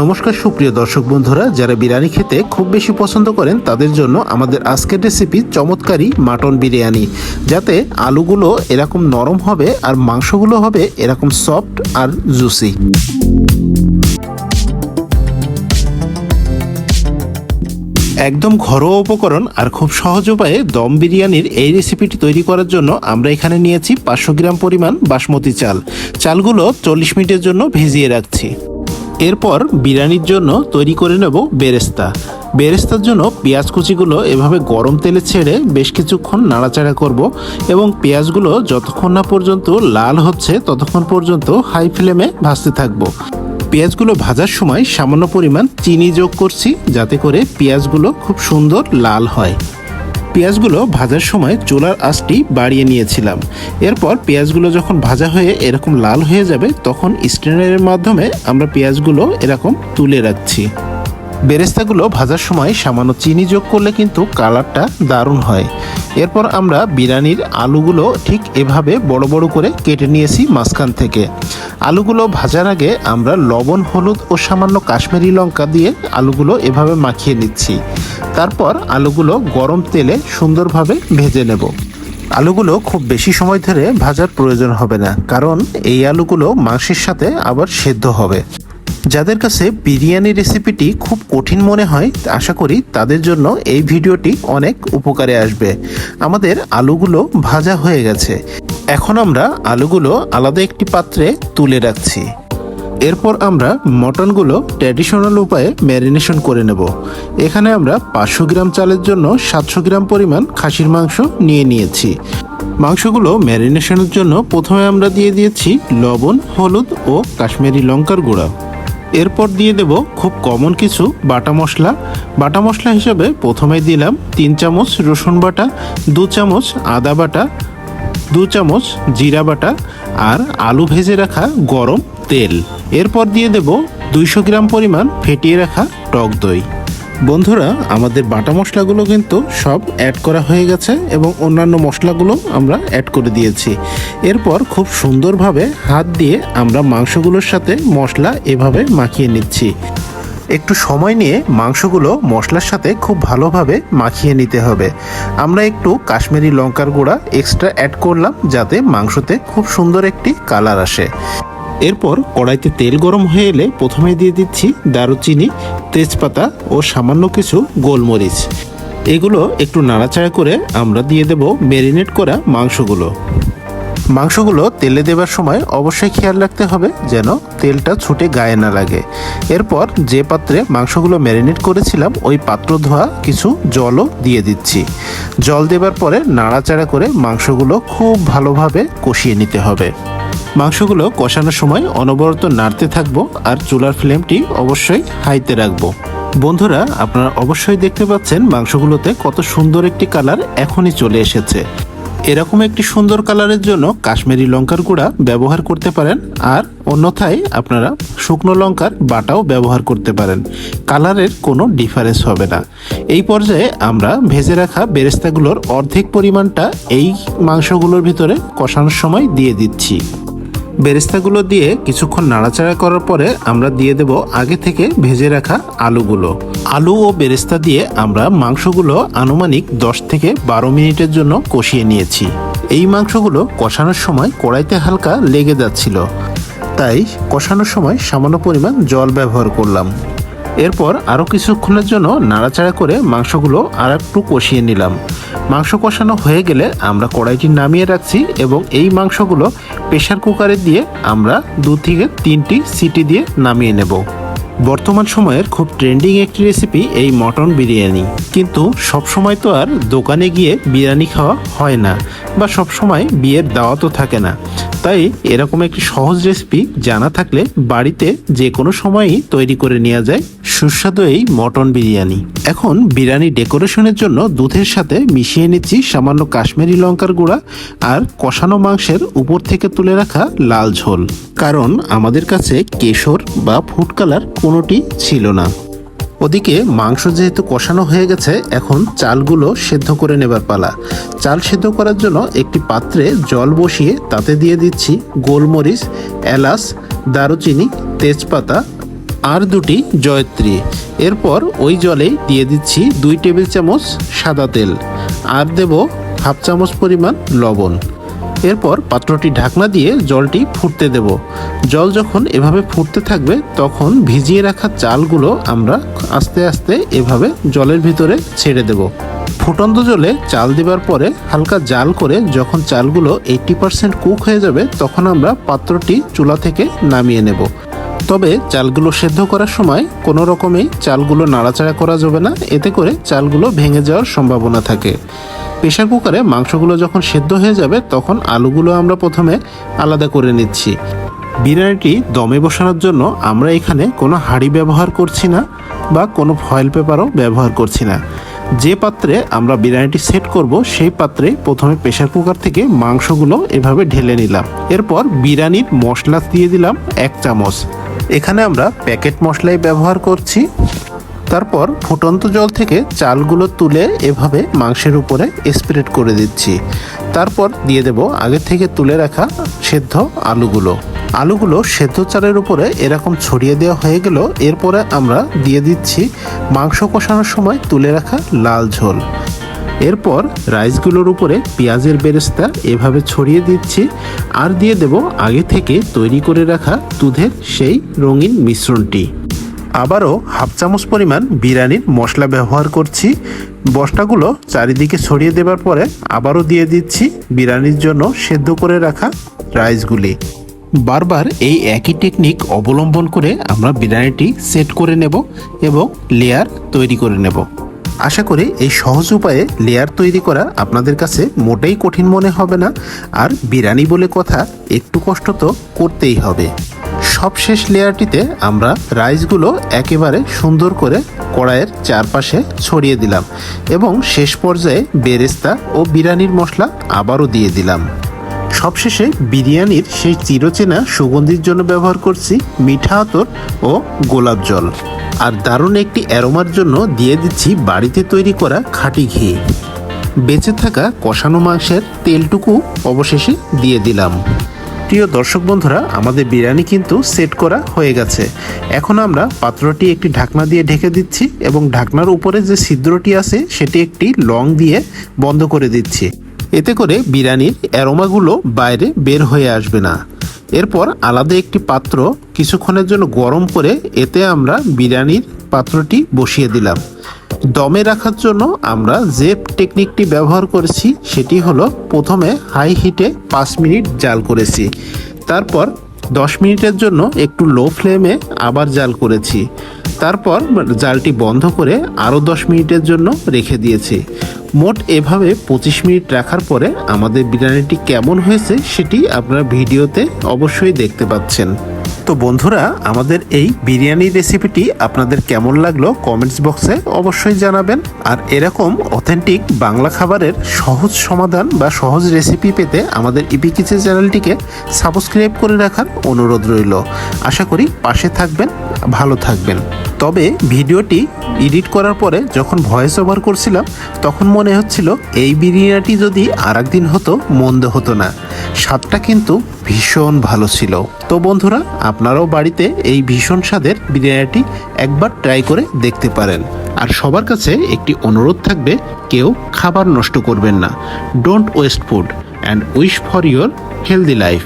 নমস্কার, সুপ্রিয় দর্শক বন্ধুরা, যারা বিরিয়ানি খেতে খুব বেশি পছন্দ করেন, তাদের জন্য আমাদের আজকের রেসিপি চমৎকারী মাটন বিরিয়ানি। যাতে আলুগুলো এরকম নরম হবে আর মাংসগুলো হবে এরকম সফট আর জুসি একদম ঘরোয়া উপকরণ আর খুব সহজ উপায়ে দম বিরিয়ানির এই রেসিপিটি তৈরি করার জন্য আমরা এখানে নিয়েছি পাঁচশো গ্রাম পরিমাণ বাসমতি চাল। চালগুলো চল্লিশ মিনিটের জন্য ভিজিয়ে রাখছি। এরপর বিরিয়ানির জন্য তৈরি করে নেব বেরেস্তা। বেরেস্তার জন্য পেঁয়াজ কুচিগুলো এভাবে গরম তেলে ছেড়ে বেশ কিছুক্ষণ নাড়াচাড়া করব এবং পেঁয়াজগুলো যতক্ষণ না পর্যন্ত লাল হচ্ছে ততক্ষণ পর্যন্ত হাই ফ্লেমে ভাজতে থাকব। পেঁয়াজগুলো ভাজার সময় সামান্য পরিমাণ চিনি যোগ করছি যাতে করে পেঁয়াজগুলো খুব সুন্দর লাল হয়। পেঁয়াজগুলো ভাজার সময় চোলার আঁচটি বাড়িয়ে নিয়েছিলাম। এরপর পেঁয়াজগুলো যখন ভাজা হয়ে এরকম লাল হয়ে যাবে, তখন স্ট্রেনারের মাধ্যমে আমরা পেঁয়াজগুলো এরকম তুলে রাখছি। বেরেস্তাগুলো ভাজার সময় সামান্য চিনি যোগ করলে কিন্তু কালারটা দারুণ হয়। এরপর আমরা বিরিয়ানির আলুগুলো ঠিক এভাবে বড় বড় করে কেটে নিয়েছি মাঝখান থেকে। আলুগুলো ভাজার আগে আমরা লবণ, হলুদ ও সামান্য কাশ্মীরি লঙ্কা দিয়ে আলুগুলো এভাবে মাখিয়ে নিচ্ছি। তারপর আলুগুলো গরম তেলে সুন্দরভাবে ভেজে নেব। আলুগুলো খুব বেশি সময় ধরে ভাজার প্রয়োজন হবে না, কারণ এই আলুগুলো মাংসের সাথে আবার সেদ্ধ হবে। যাদের কাছে বিরিয়ানি রেসিপিটি খুব কঠিন মনে হয়, আশা করি তাদের জন্য এই ভিডিওটি অনেক উপকারে আসবে। আমাদের আলুগুলো ভাজা হয়ে গেছে। এখন আমরা আলুগুলো আলাদা একটি পাত্রে তুলে রাখছি। এরপর আমরা মটনগুলো ট্র্যাডিশনাল উপায়ে ম্যারিনেশন করে নেব। এখানে আমরা পাঁচশো গ্রাম চালের জন্য সাতশো গ্রাম পরিমাণ খাসির মাংস নিয়ে নিয়েছি। মাংসগুলো ম্যারিনেশনের জন্য প্রথমে আমরা দিয়ে দিয়েছি লবণ, হলুদ ও কাশ্মীরি লঙ্কার গুঁড়া। এরপর দিয়ে দেব খুব কমন কিছু বাটা মশলা। বাটা মশলা হিসেবে প্রথমে দিলাম তিন চামচ রসুন বাটা, দু চামচ আদা বাটা, দু চামচ জিরা বাটা আর আলু ভেজে রাখা গরম তেল। এরপর দিয়ে দেব দুইশো গ্রাম পরিমাণ ফেটিয়ে রাখা টক দই। বন্ধুরা, আমাদের বাটা মশলাগুলো কিন্তু সব অ্যাড করা হয়ে গেছে এবং অন্যান্য মশলাগুলো আমরা অ্যাড করে দিয়েছি। এরপর খুব সুন্দরভাবে হাত দিয়ে আমরা মাংসগুলোর সাথে মশলা এভাবে মাখিয়ে নিচ্ছি। একটু সময় নিয়ে মাংসগুলো মশলার সাথে খুব ভালোভাবে মাখিয়ে নিতে হবে। আমরা একটু কাশ্মীরি লঙ্কার গুঁড়া এক্সট্রা অ্যাড করলাম যাতে মাংসতে খুব সুন্দর একটি কালার আসে। এরপর কড়াইতে তেল গরম হয়ে এলে প্রথমে দিয়ে দিচ্ছি দারুচিনি, তেজপাতা ও সামান্য কিছু গোলমরিচ। এগুলো একটু নাড়াচাড়া করে আমরা দিয়ে দেব ম্যারিনেট করা মাংসগুলো। মাংসগুলো তেলে দেবার সময় অবশ্যই খেয়াল রাখতে হবে যেন তেলটা ছুটে গায়ে না লাগে। এরপর যে পাত্রে মাংসগুলো ম্যারিনেট করেছিলাম, ওই পাত্র ধোয়া কিছু জলও দিয়ে দিচ্ছি। জল দেবার পরে নাড়াচাড়া করে মাংসগুলো খুব ভালোভাবে কষিয়ে নিতে হবে। মাংসগুলো কষানোর সময় অনবরত নাড়তে থাকব আর চুলার ফ্লেমটি অবশ্যই হাইতে রাখব। বন্ধুরা, আপনারা অবশ্যই দেখতে পাচ্ছেন মাংসগুলোতে কত সুন্দর একটি কালার এখনই চলে এসেছে। এরকম একটি সুন্দর কালারের জন্য কাশ্মীরি লঙ্কার গুঁড়া ব্যবহার করতে পারেন আর অন্যথায় আপনারা শুকনো লঙ্কার বাটাও ব্যবহার করতে পারেন। কালারের কোনো ডিফারেন্স হবে না। এই পর্যায়ে আমরা ভেজে রাখা বেরেস্তাগুলোর অর্ধেক পরিমাণটা এই মাংসগুলোর ভিতরে কষানোর সময় দিয়ে দিচ্ছি। বেরেস্তাগুলো দিয়ে কিছুক্ষণ নাড়াচাড়া করার পরে আমরা দিয়ে দেব আগে থেকে ভেজে রাখা আলুগুলো। আলু ও বেরেস্তা দিয়ে আমরা মাংসগুলো আনুমানিক দশ থেকে বারো মিনিটের জন্য কষিয়ে নিয়েছি। এই মাংসগুলো কষানোর সময় কড়াইতে হালকা লেগে যাচ্ছিল। তাই কষানোর সময় সামান্য পরিমাণ জল ব্যবহার করলাম। এরপর আরও কিছুক্ষণের জন্য নাড়াচাড়া করে মাংসগুলো আর একটু কষিয়ে নিলাম। মাংস কষানো হয়ে গেলে আমরা কড়াইটি নামিয়ে রাখছি এবং এই মাংসগুলো প্রেশার কুকারে দিয়ে আমরা দু থেকে তিনটি সিটি দিয়ে নামিয়ে নেব। বর্তমান সময়ের খুব ট্রেন্ডিং একটি রেসিপি এই মটন বিরিয়ানি। কিন্তু সব সময় তো আর দোকানে গিয়ে বিরিয়ানি খাওয়া হয় না বা সব সময় বিয়ের দাওয়াতও থাকে না। তাই এরকম একটি সহজ রেসিপি জানা থাকলে বাড়িতে যে কোনো সময়ই তৈরি করে নেওয়া যায়। সুস্বাদু এই মটন বিরিয়ানি। এখন বিরিয়ানি ডেকোরেশনের জন্য দুধের সাথে মিশিয়ে নিচ্ছি সামান্য কাশ্মীরি লঙ্কার গুঁড়া আর কষানো মাংসের উপর থেকে তুলে রাখা লাল ঝোল। কারণ আমাদের কাছে কেশর বা ফুড কালার কোনোটি ছিল না। ওদিকে মাংস যেহেতু কষানো হয়ে গেছে, এখন চালগুলো সেদ্ধ করে নেবার পালা। চাল সেদ্ধ করার জন্য একটি পাত্রে জল বসিয়ে তাতে দিয়ে দিচ্ছি গোলমরিচ, এলাচ, দারুচিনি, তেজপাতা আর দুটি জয়ত্রী। এরপর ওই জলে দিয়ে দিচ্ছি দুই টেবিল চামচ সাদা তেল। আর দেব হাফ চামচ পরিমাণ লবণ। এরপর পাত্রটি ঢাকনা দিয়ে জলটি ফুটতে দেব। জল যখন এভাবে ফুটতে থাকবে, তখন ভিজিয়ে রাখা চালগুলো আমরা আস্তে আস্তে এভাবে জলের ভিতরে ছেড়ে দেব। ফুটন্ত জলে চাল দেবার পরে হালকা জাল করে যখন চালগুলো এইট্টি পারসেন্ট কুক হয়ে যাবে, তখন আমরা পাত্রটি চুলা থেকে নামিয়ে নেব। তবে চালগুলো সেদ্ধ করার সময় কোনো রকমেই চালগুলো নাড়াচাড়া করা যাবে না। এতে করে চালগুলো ভেঙে যাওয়ার সম্ভাবনা থাকে। প্রেশার কুকারে মাংসগুলো যখন সেদ্ধ হয়ে যাবে, তখন আলুগুলো আমরা প্রথমে আলাদা করে নিচ্ছি। বিরিয়ানিটি দমে বসানোর জন্য আমরা এখানে কোনো হাঁড়ি ব্যবহার করছি না বা কোনো ফয়েল পেপারও ব্যবহার করছি না। যে পাত্রে আমরা বিরিয়ানিটি সেট করব, সেই পাত্রে প্রথমে প্রেশার কুকার থেকে মাংসগুলো এভাবে ঢেলে নিলাম। এরপর বিরিয়ানির মশলা দিয়ে দিলাম এক চামচ। এখানে আমরা প্যাকেট মশলাই ব্যবহার করছি। তারপর ফুটন্ত জল থেকে চালগুলো তুলে এভাবে মাংসের উপরে স্প্রেড করে দিচ্ছি। তারপর দিয়ে দেব আগে থেকে তুলে রাখা সেদ্ধ আলুগুলো। আলুগুলো সেদ্ধ চালের উপরে এরকম ছড়িয়ে দেওয়া হয়ে গেল। এরপরে আমরা দিয়ে দিচ্ছি মাংস কষানোর সময় তুলে রাখা লাল ঝোল। এরপর রাইসগুলোর উপরে পেঁয়াজের বেরেস্তা এভাবে ছড়িয়ে দিচ্ছি আর দিয়ে দেব আগে থেকে তৈরি করে রাখা দুধের সেই রঙিন মিশ্রণটি। আবারও হাফ চামচ পরিমাণ বিরিয়ানির মশলা ব্যবহার করছি। বস্তাগুলো চারিদিকে ছড়িয়ে দেবার পরে আবারও দিয়ে দিচ্ছি বিরিয়ানির জন্য সেদ্ধ করে রাখা রাইসগুলি। বারবার এই একই টেকনিক অবলম্বন করে আমরা বিরিয়ানিটি সেট করে নেব এবং লেয়ার তৈরি করে নেব। আশা করি এই সহজ উপায়ে লেয়ার তৈরি করা আপনাদের কাছে মোটেই কঠিন মনে হবে না, আর বিরিয়ানি বলে কথা একটু কষ্ট তো করতেই হবে। সবশেষ লেয়ারটিতে আমরা রাইসগুলো একেবারে সুন্দর করে কড়াইয়ের চারপাশে ছড়িয়ে দিলাম এবং শেষ পর্যায়ে বেরেস্তা ও বিরিয়ানির মশলা আবারও দিয়ে দিলাম। সবশেষে বিরিয়ানির সেই চিরচেনা সুগন্ধির জন্য ব্যবহার করছি মিঠা আতর ও গোলাপ জল। আর দারুণ একটি অ্যারোমার জন্য দিয়ে দিচ্ছি বাড়িতে তৈরি করা খাঁটি ঘি। বেঁচে থাকা কষানো মাংসের তেলটুকু অবশেষে দিয়ে দিলাম। প্রিয় দর্শক বন্ধুরা, আমাদের বিরিয়ানি কিন্তু সেট করা হয়ে গেছে। এখন আমরা পাত্রটি একটি ঢাকনা দিয়ে ঢেকে দিচ্ছি এবং ঢাকনার উপরে যে ছিদ্রটি আছে, সেটি একটি লং দিয়ে বন্ধ করে দিচ্ছি। এতে করে বিরিয়ানির অ্যারোমাগুলো বাইরে বের হয়ে আসবে না। এরপর আলাদা একটি পাত্র কিছুক্ষণের জন্য গরম করে এতে আমরা বিরিয়ানির পাত্রটি বসিয়ে দিলাম। দমে রাখার জন্য আমরা যে টেকনিকটি ব্যবহার করেছি সেটি হলো প্রথমে হাই হিটে পাঁচ মিনিট জাল করেছি। তারপর দশ মিনিটের জন্য একটু লো ফ্লেমে আবার জাল করেছি। তারপর জালটি বন্ধ করে আরও দশ মিনিটের জন্য রেখে দিয়েছি। মোট এভাবে পঁচিশ মিনিট রাখার পরে আমাদের বিরিয়ানিটি কেমন হয়েছে সেটি আপনারা ভিডিওতে অবশ্যই দেখতে পাচ্ছেন। তো বন্ধুরা, আমাদের এই বিরিয়ানি রেসিপিটি আপনাদের কেমন লাগল কমেন্টস বক্সে অবশ্যই জানাবেন। আর এরকম অথেন্টিক বাংলা খাবারের সহজ সমাধান বা সহজ রেসিপি পেতে আমাদের ইপি কিচেন চ্যানেলটিকে সাবস্ক্রাইব করে রাখার অনুরোধ রইল। আশা করি পাশে থাকবেন, ভালো থাকবেন। তবে ভিডিওটি এডিট করার পরে যখন ভয়েস ওভার করছিলাম, তখন মনে হচ্ছিল এই বিরিয়ানিটি যদি আর হতো, মন্দ হতো না। স্বাদটা কিন্তু ভীষণ ভালো ছিল। তো বন্ধুরা, আপনারাও বাড়িতে এই ভীষণ স্বাদের বিরিয়ানিটি একবার ট্রাই করে দেখতে পারেন। আর সবার কাছে একটি অনুরোধ থাকবে, কেউ খাবার নষ্ট করবেন না। Don't waste food and wish for your healthy life